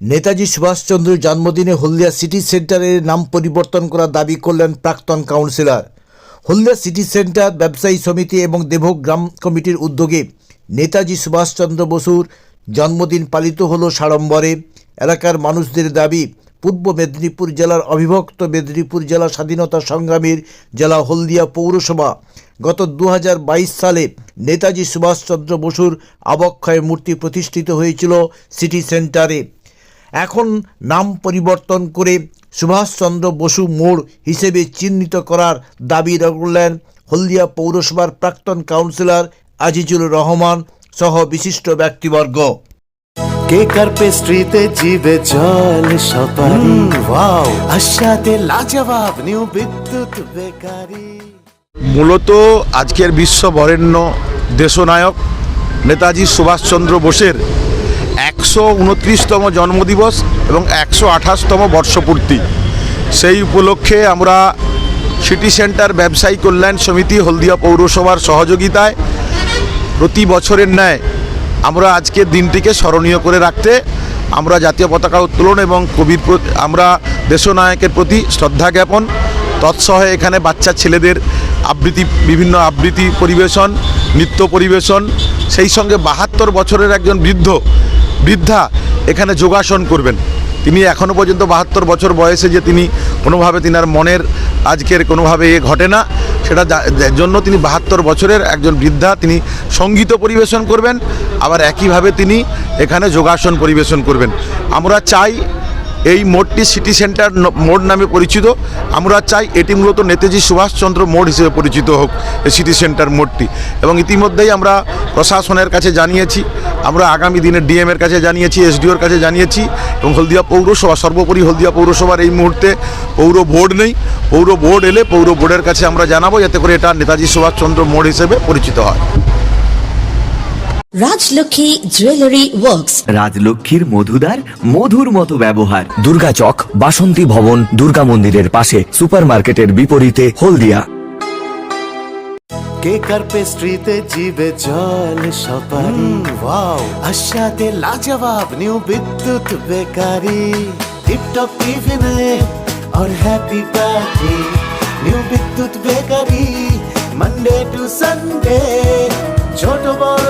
নেতাজি সুভাষচন্দ্র জন্মদিনে হলদিয়া সিটি সেন্টারের নাম পরিবর্তন করার দাবি করলেন প্রাক্তন কাউন্সিলর। হলদিয়া সিটি সেন্টার ব্যবসায়ী সমিতি এবং দেবক গ্রাম কমিটির উদ্যোগে নেতাজি সুভাষচন্দ্র বসুর জন্মদিন পালিত হলো সাড়ম্বরে। এলাকার মানুষদের দাবি, পূর্ব মেদিনীপুর জেলার অবিভক্ত মেদিনীপুর জেলা স্বাধীনতা সংগ্রামীর জেলা হলদিয়া পৌরসভা। গত দু হাজার বাইশ সালে নেতাজি সুভাষচন্দ্র বসুর আবক্ষয় মূর্তি প্রতিষ্ঠিত হয়েছিল সিটি সেন্টারে। এখন নাম পরিবর্তন করে সুভাষচন্দ্র বসু মোড় হিসেবে চিহ্নিত করার দাবি রাখলেন হলদিয়া পৌরসভার প্রাক্তন কাউন্সিলর আজিজুল রহমান সহ বিশিষ্ট ব্যক্তিবর্গ। কেকার পেস্ট্রিতে জিবে জল সপারি ওয়াও আশাতে লাজবাব নিউ বিদ্যুৎ বেকারি। মূলত আজকের বিশ্ব বরেণ্য দেশনায়ক নেতাজি সুভাষচন্দ্র বোসের একশো উনত্রিশতম জন্মদিবস এবং একশো আঠাশতম বর্ষপূর্তি। সেই উপলক্ষে আমরা সিটি সেন্টার ব্যবসায়ী কল্যাণ সমিতি হলদিয়া পৌরসভার সহযোগিতায় প্রতি বছরের ন্যায় আমরা আজকের দিনটিকে স্মরণীয় করে রাখতে আমরা জাতীয় পতাকা উত্তোলন এবং কবির আমরা দেশনায়কের প্রতি শ্রদ্ধা জ্ঞাপন। তৎসহ এখানে বাচ্চা ছেলেদের আবৃত্তি, বিভিন্ন আবৃত্তি পরিবেশন, নৃত্য পরিবেশন, সেই সঙ্গে বাহাত্তর বছরের একজন বৃদ্ধ বৃদ্ধা এখানে যোগাসন করবেন। তিনি এখনও পর্যন্ত বাহাত্তর বছর বয়সে যে তিনি কোনোভাবে তিনার মনের আজকের কোনোভাবে এ ঘটে না, সেটা জন্য তিনি বাহাত্তর বছরের একজন বৃদ্ধা, তিনি সংগীত পরিবেশন করবেন, আবার একইভাবে তিনি এখানে যোগাসন পরিবেশন করবেন। আমরা চাই এই মোড়টি সিটি সেন্টার মোড় নামে পরিচিত। আমরা চাই এটি মূলত নেতাজি সুভাষচন্দ্র মোড় হিসেবে পরিচিত হোক এই সিটি সেন্টার মোড়টি। এবং ইতিমধ্যেই আমরা প্রশাসনের কাছে জানিয়েছি, আমরা আগামী দিনে ডিএম এর কাছে জানিয়েছি এসডিওর কাছে জানিয়েছি, এবং হলদিয়া পৌরসভা, সর্বোপরি হলদিয়া পৌরসভার এই মুহূর্তে পৌর বোর্ড নেই। পৌর বোর্ড এলে পৌর বোর্ডের কাছে আমরা জানাব, যাতে করে এটা নেতাজি সুভাষচন্দ্র মোড় হিসেবে পরিচিত হয়। রাজলক্ষ্মী জুয়েলারি ওয়ার্কস রাজলক্ষ্মীর মধুদার মধুর মতো ব্যবহার দুর্গা চক বাসন্তী ভবন দুর্গা মন্দিরের পাশে সুপারমার্কেটের বিপরীতে হলদিয়া কেকার পেস্ট্রিতে জিবে জল সপারি ওয়াও আশাতে লাজবাব নিউ বিদ্যুৎ বেকারি টিপটপ টিফিনে और happy party new Bidyut bakery Monday to Sunday ছোট বড়